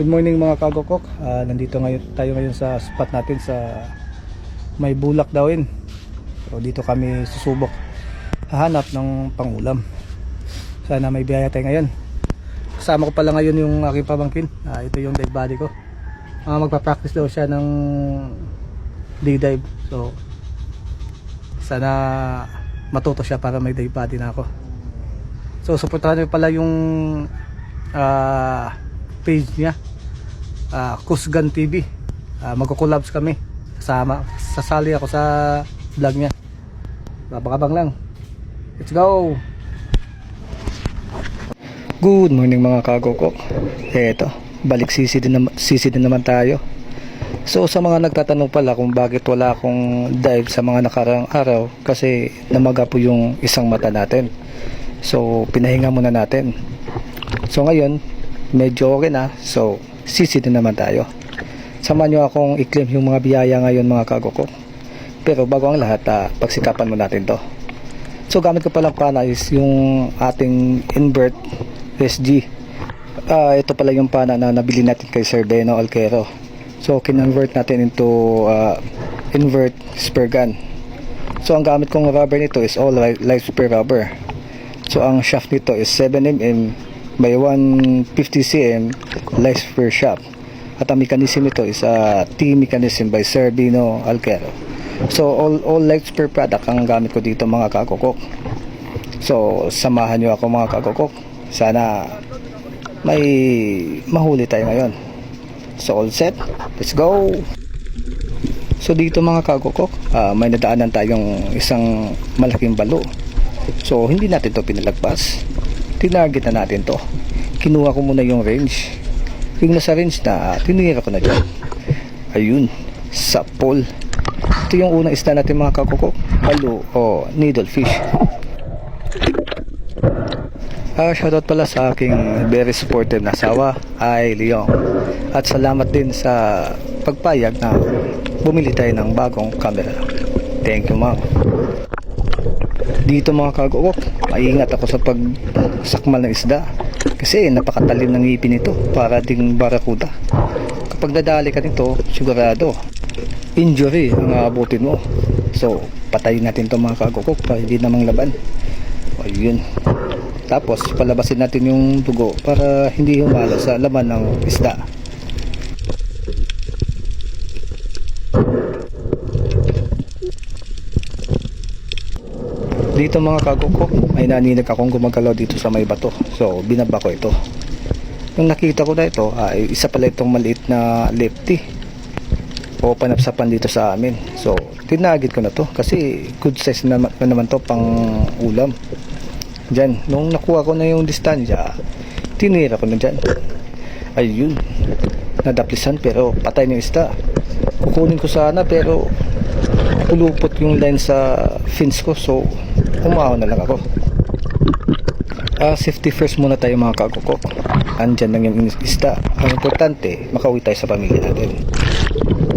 Good morning mga kagokok. Ah, nandito ngayon tayo ngayon sa spot natin sa may bulak dawin. So dito kami susubok hahanap ng pangulam. Sana may biyaya tayo ngayon. Kasama ko pala ngayon yung aking pamangkin. Ah, ito yung dive body ko. Ah, magpa-practice daw siya ng day dive. So sana matuto siya para may dive body na ako. So supportahan niyo pala yung ah, page niya. Ah, Kusgan TV. Ah, magko-collabs kami. Kasama sasali ako sa vlog niya. Babakabang lang. Let's go. Good morning mga kagokok. Eto, balik sisi din, naman, sisi din naman tayo. So sa mga nagtatanong pala kung bakit wala akong dive sa mga nakarang araw kasi namaga po yung isang mata natin. So pinahinga muna natin. So ngayon, medyo okay na. So sisi din naman tayo. Samahan nyo akong i-claim yung mga biyaya ngayon mga kagokok. Pero bago ang lahat, ah, pagsikapan mo natin to. So gamit ko palang pana is yung ating invert SG. Ah, ito pala yung pana na nabili natin kay Sir Beno Alquero. So kinonvert natin into ah, invert spare gun. So ang gamit kong rubber nito is all li- live spare rubber. So ang shaft nito is 7mm by 150 cm live spare shaft. At ang mechanism nito is a T mechanism by Sir Beno Alquero. So all all live spare product ang gamit ko dito mga kakokok. So samahan niyo ako mga kakokok. Sana may mahuli tayo ngayon. So all set. Let's go. So dito mga kakokok, ah, may nadaanan tayong isang malaking balo. So hindi natin to pinalagpas. Tinarget na natin to. Kinuha ko muna yung range. Yung nasa range na, tinira ko na dyan. Ayun, sa pole. Ito yung unang isda natin mga kakokok. Balo o needlefish. Ah, shoutout pala sa aking very supportive na asawa, ay Leong. At salamat din sa pagpayag na bumili tayo ng bagong camera. Thank you, ma'am. Dito mga kagokok, maingat ako sa pagsakmal ng isda. Kasi napakatalim ng ngipin nito para ding barakuda. Kapag nadali ka nito, sigurado, injury ang aabutin mo. So, patayin natin to mga kagokok para hindi namang laban. Ayun. Tapos palabasin natin yung dugo para hindi humalo sa laman ng isda. Dito mga kagukok, ay naninag akong gumagalaw dito sa may bato. So, binaba ko ito. Nung nakita ko na ito, ay isa pala itong maliit na lefty. O panapsapan dito sa amin. So, tinagit ko na to kasi good size naman, na naman to pang ulam. Diyan, nung nakuha ko na yung distansya, tinira ko na dyan. Ayun, nadaplisan pero patay na yung isda. Kukunin ko sana pero pulupot yung line sa fins ko so umahaw na lang ako. Ah, safety first muna tayo mga kagukok. Andyan lang yung isda. Ang importante, makauwi tayo sa pamilya natin.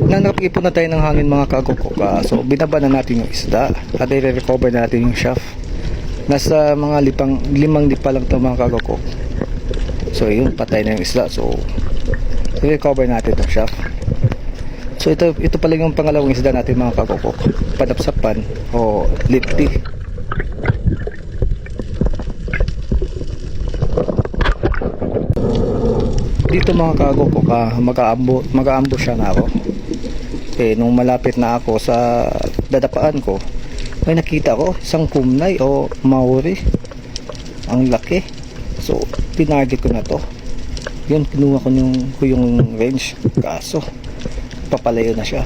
Nang nakapag-ipon na tayo ng hangin mga kagukok, ah, so binaba na natin yung isda at i-recover na natin yung shaft. Nasa mga lipang, limang lipa lang ito mga kagukok. So yun, patay na yung isda. So, i-recover natin itong shaft. So ito, ito pala yung pangalawang isda natin mga kagukok. Padapsapan o lipti. Dito mga kago ko ka mag-aambo siya na ako. Eh nung malapit na ako sa dadapaan ko may nakita ko isang kumnay o maori. Ang laki. So pinarget ko na to. Yun kinuha ko yung, yung range. Kaso papalayo na siya.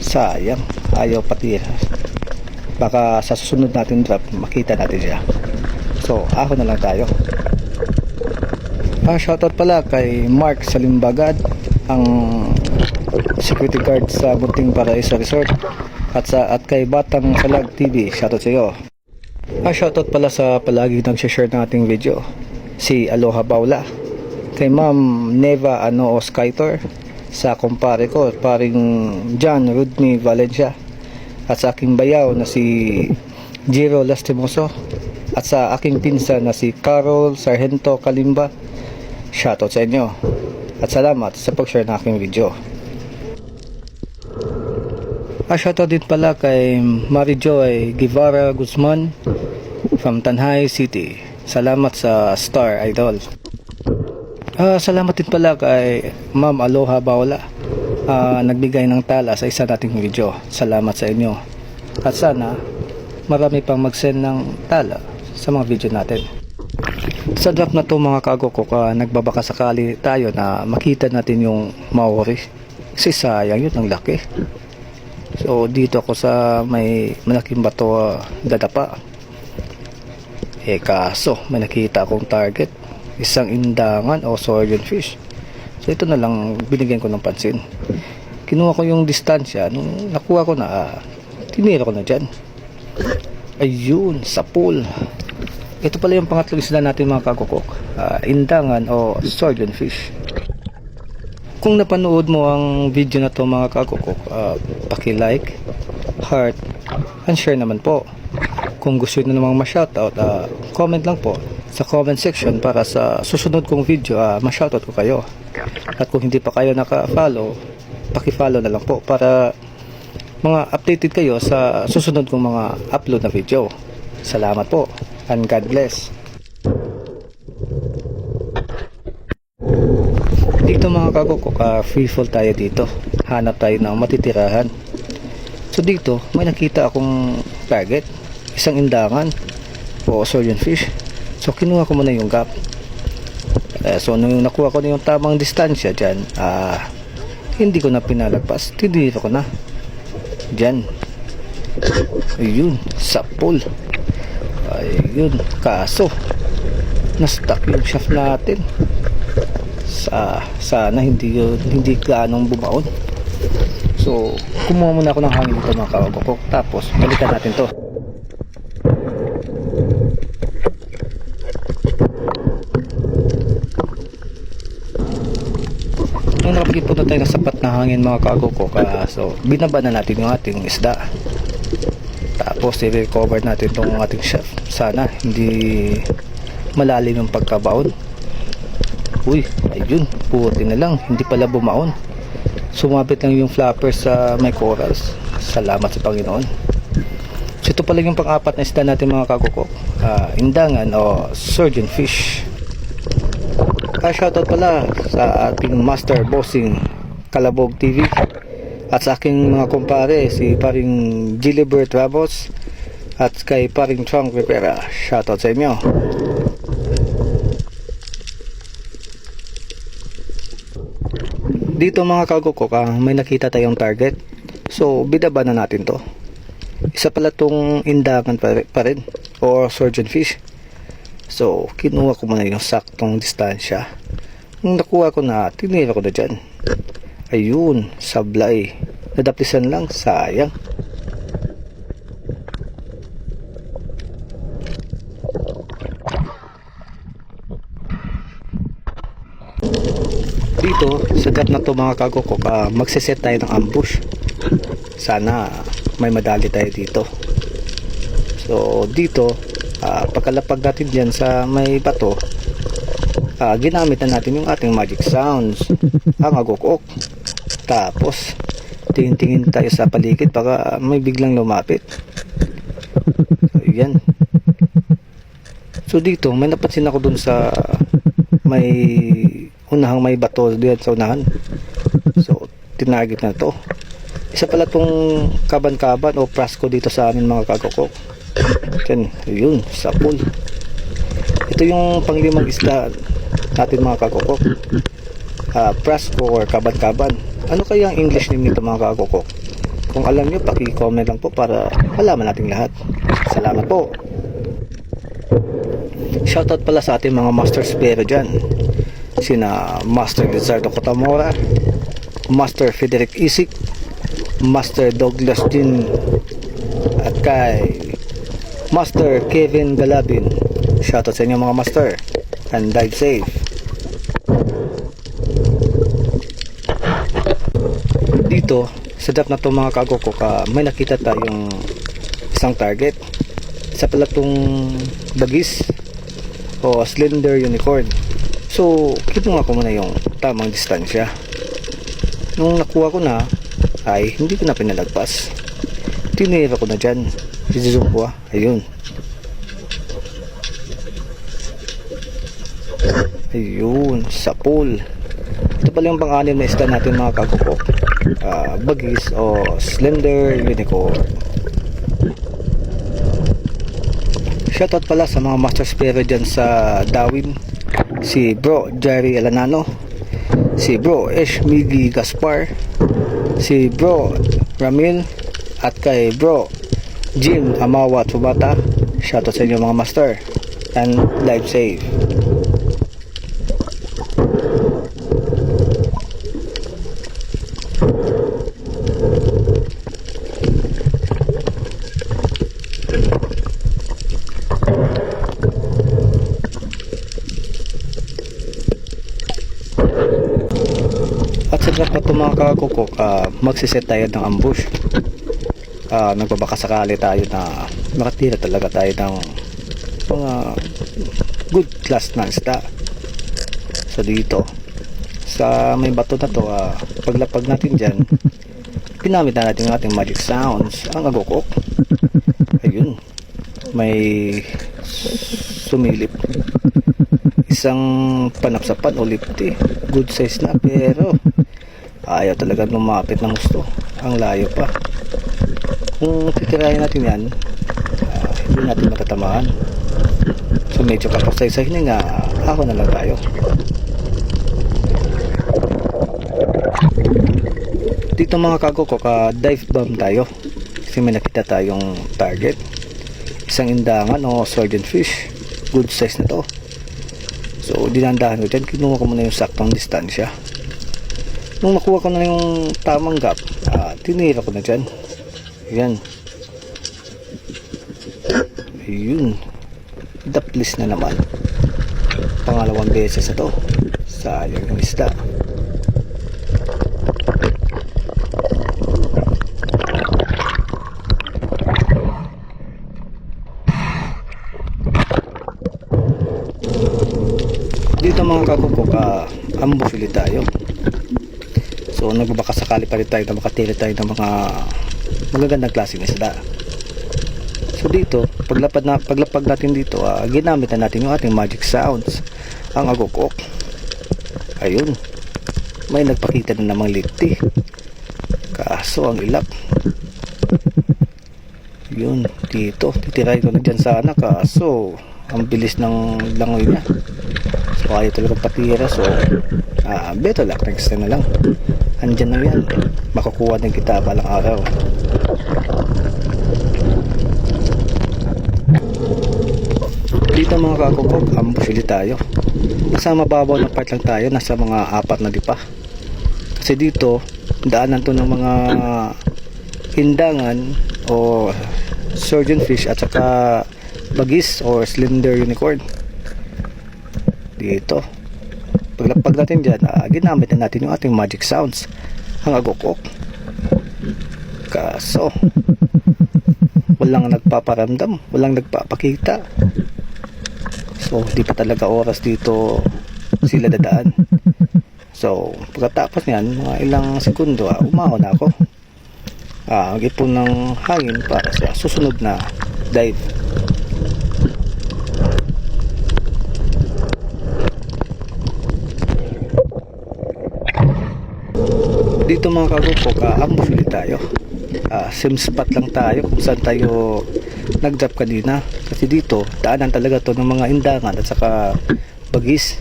Sayang. Ayaw patira baka sa susunod natin drop makita natin siya. So ako na lang tayo Ah, shoutout pala kay Mark Salimbagad, ang security guard sa Bunting Paraíso Resort. At sa at kay Batang Salag TV, shoutout sa iyo. Ah, shoutout pala sa palagi nag-share ng ating video. Si Aloha Baula. Kay Ma'am Neva Ano Skytor sa kumpare ko, paring John Rudney Valencia. At sa aking bayaw na si Jiro Lastimoso. At sa aking pinsan na si Carol Sargento Kalimba. Shoutout sa inyo. At salamat sa pag-share ng aking video. Ah, shoutout din pala kay Marijoy Guevara Guzman from Tanhay City. Salamat sa Star Idol. Ah, salamat din pala kay Ma'am Aloha Baula. Ah, nagbigay ng tala sa isa nating video. Salamat sa inyo. At sana marami pang mag-send ng tala sa mga video natin. Sa drop na to mga kagoko ka nagbabaka sakali tayo na makita natin yung Maori. Kasi sayang yun ang laki. So dito ako sa may malaking bato ah, dadapa. Eh kaso may nakita akong target. Isang indangan o swordion fish. So ito na lang binigyan ko ng pansin. Kinuha ko yung distansya. Nung nakuha ko na, ah, tinira ko na dyan. Ayun, sa pool. Ito pala yung pangatlong isda natin mga kakukok. Ah, indangan o swordion fish. Kung napanood mo ang video na to mga kakukok, uh, paki-like, heart, and share naman po. Kung gusto nyo namang ma-shoutout, uh, comment lang po sa comment section para sa susunod kong video, uh, ma-shoutout ko kayo. At kung hindi pa kayo naka-follow, paki-follow na lang po para mga updated kayo sa susunod kong mga upload na video. Salamat po and God bless. Dito mga kagokok, uh, free fall tayo dito. Hanap tayo ng matitirahan. So dito, may nakita akong target. Isang indangan o sorian fish. So kinuha ko muna yung gap. Eh, so nung nakuha ko na yung tamang distansya dyan, ah, hindi ko na pinalagpas. Tinira ko na. Dyan. Ayun, sa pool. Ayun, kaso, na-stuck yung shaft natin. Sa sana hindi yun hindi gaanong bumaon. So kumuha muna ako ng hangin dito mga kawagokok. Tapos balikan natin to. Nung nakapagipot na tayo ng sapat na hangin mga kagokok ah, so binaba na natin yung ating isda tapos i-recover natin itong ating chef. Sana hindi malalim yung pagkabaon. Uy ayun puti na lang hindi pala bumaon. Sumabit lang yung flapper sa may corals. Salamat sa Panginoon. So ito pala yung pang-apat na isda natin mga kagukok. Uh, indangan o surgeon fish. Uh, shoutout pala sa ating master bossing Kalabog TV at sa aking mga kumpare si paring Gilbert Ramos at kay paring Chong Rivera. Shoutout sa inyo. Dito mga kagokok ah, may nakita tayong target. So bidaba na natin to. Isa pala tong indangan pa rin or surgeon fish. So kinuha ko muna yung saktong distansya. Nung nakuha ko na tinira ko na dyan ayun sablay. Nadaplisan lang sayang. Dito sa gap na to mga kagokok uh, magsiset tayo ng ambush. Sana may madali tayo dito. So dito uh, pagkalapag natin dyan sa may bato uh, ginamit na natin yung ating magic sounds. Ang agokok tapos tingin-tingin tayo sa paligid baka may biglang lumapit so so dito may napansin ako dun sa may unahang may bato diyan sa unahan. So, tinarget na to. Isa pala tong kaban-kaban o prasko dito sa amin mga kagokok. Yan, yun, sa pool. Ito yung panglimang isda natin mga kagokok. Uh, prasko or kaban-kaban. Ano kaya ang English name nito mga kagokok? Kung alam nyo, paki-comment lang po para malaman natin lahat. Salamat po. Shoutout pala sa ating mga master spero dyan sina Master Lizardo Cotamora Master Frederick Isik Master Douglas Din at kay Master Kevin Galabin shoutout sa inyo mga master and dive safe dito sa dap na to mga kagoko ka may nakita tayong isang target isa pala tong bagis o slender unicorn So, kinuha ko muna yung tamang distansya. Nung nakuha ko na, ay hindi ko na pinalagpas. Tinira ko na dyan. Isizoom ko ah. Ayun. Ayun, sa pool. Ito pala yung pang-anim na isda natin mga kagukok. Ah, bagis o slender unicorn. Shoutout pala sa mga master spero dyan sa Darwin. Si bro Jerry Alanano. Si bro Migi Gaspar. Si bro Ramil. At kay bro Jim Amawa Tsubata. Shoutout sa inyo mga master. And live safe. Mga kakukok, uh, magsiset tayo ng ambush. Uh, nagbabaka sakali tayo na makatira talaga tayo ng mga good class na isda. So dito, sa may bato na to, uh, paglapag natin dyan, pinamit na natin ang ating magic sounds, ang agukok. Ayun, may sumilip isang panapsapan o lipti good size na pero ayaw talaga lumapit ng gusto. Ang layo pa. Kung titirahin natin yan ah, hindi natin matatamaan. So medyo kapasay sa hininga ako na lang tayo. Dito mga kago ko ka dive bomb tayo. Kasi may nakita tayong target. Isang indangan o surgeon fish. Good size na to. So, dinandahan ko dyan. Kinuha ko muna yung saktong distansya. Nung nakuha ko na yung tamang gap, ah, tinira ko na dyan. Ayan. Ayun. Daplis na naman. Pangalawang beses na to. Sayang yung isda. dito mga kakupok uh, ambush ulit tayo so nagbabaka sakali pa rin tayo na makatili tayo ng mga magagandang klaseng isda. So dito paglapad na, paglapag natin dito uh, ginamit na natin yung ating magic sounds ang agukok ayun. May nagpakita na namang liti kaso ang ilap. Yun dito. Titiray ko na dyan sana kaso ang bilis ng langoy niya. So ayaw talagang patira. So ah, better luck next time na lang. Andyan na yan. Makukuha din kita balang araw. Dito mga kakukok ambush ulit tayo. Nasa mababaw na part lang tayo nasa mga apat na dipa kasi dito daanan to ng mga hindangan o surgeon fish at saka bagis or slender unicorn. Dito natin dyan uh, ginamit na natin yung ating magic sounds. Ang agukok kaso walang nagpaparamdam walang nagpapakita. So di pa talaga oras dito sila dadaan. So pagkatapos niyan mga ilang segundo uh, umahon na ako. Ah, mag-ipon ng hangin para sa susunod na dive dito mga kagupok uh, ambush ulit tayo. Uh, same spot lang tayo kung saan tayo nag drop kanina. Kasi dito daanan talaga to ng mga indangan at saka bagis.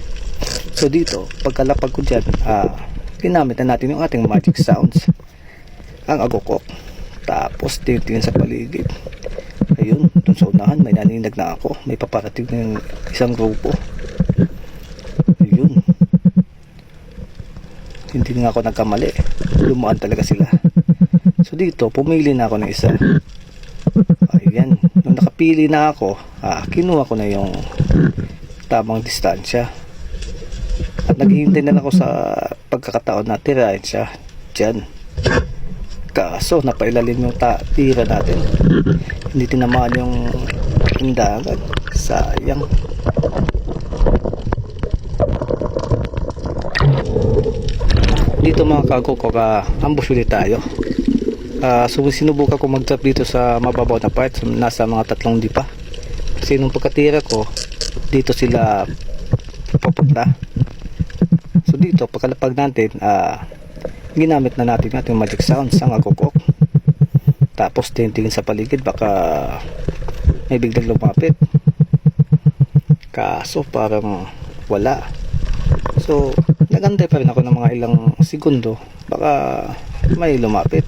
So dito pagkalapag ko dyan uh, ginamit na natin yung ating magic sounds. Ang agukok tapos titingin sa paligid. Ayun dun sa unahan may naninag na ako. May paparating ng isang grupo ayun hindi nga ako nagkamali. Lumuan talaga sila. So dito pumili na ako ng isa. Ayan nung nakapili na ako ah, kinuha ko na yung tamang distansya. At naghihintay na lang ako sa pagkakataon na tirahin siya dyan. Kaso napailalim yung ta tira natin. Hindi tinamaan yung hindangan sayang dito mga kagokok, uh, ambush ulit tayo. Ah, so sinubukan ko mag-drop dito sa mababaw na part, nasa mga tatlong dipa. Kasi nung pagkatira ko, dito sila papunta. So dito, pagkalapag natin, ah, ginamit na natin natin yung magic sound sa kagokok. Tapos tingin sa paligid, baka may biglang lumapit. Kaso parang wala. So, nagantay pa rin ako ng mga ilang segundo. Baka may lumapit.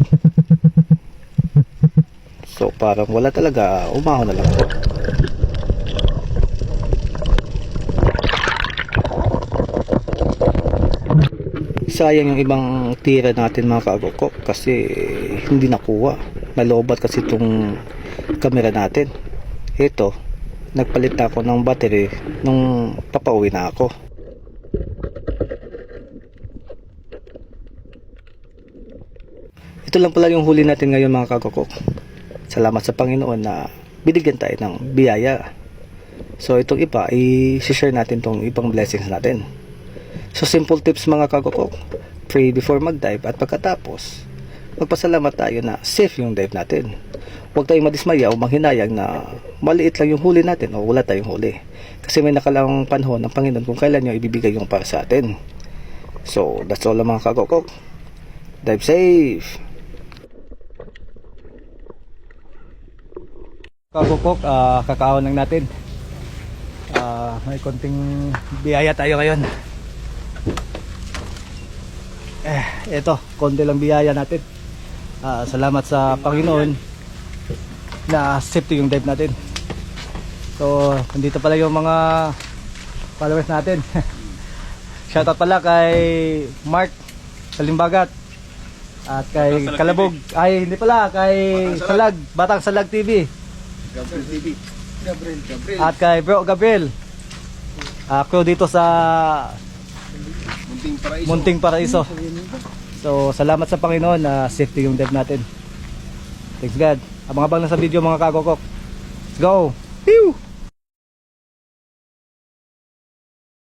So, parang wala talaga. Umahon na lang ako. Sayang yung ibang tira natin mga kagokok kasi hindi nakuha. Nalobat kasi itong camera natin. Ito, nagpalit na ako ng battery nung papauwi na ako. Ito lang pala yung huli natin ngayon mga kagokok. Salamat sa Panginoon na binigyan tayo ng biyaya. So itong iba, i-share natin tong ibang blessings natin. So simple tips mga kagokok. Pray before mag-dive at pagkatapos, magpasalamat tayo na safe yung dive natin. Huwag tayong madismaya o manghinayang na maliit lang yung huli natin o wala tayong huli. Kasi may nakalang panahon ng Panginoon kung kailan niya ibibigay yung para sa atin. So, that's all mga kagokok. Dive safe! Kagokok, uh, kakaon lang natin. Ah, may konting biyaya tayo ngayon. Eh, eto, konti lang biyaya natin. Ah, salamat sa Panginoon na safety yung dive natin. So, nandito pala yung mga followers natin. Shoutout pala kay Mark Salimbagat at kay Kalabog. Ay, hindi pala, kay Salag, Batang Salag TV. Gabriel TV. Gabriel. Gabriel. At kay Bro Gabriel. Ako dito sa Munting Paraiso. Munting Paraiso. So, salamat sa Panginoon na safety yung dive natin. Thanks God. Abang-abang lang sa video mga kagokok. Let's go! Pew!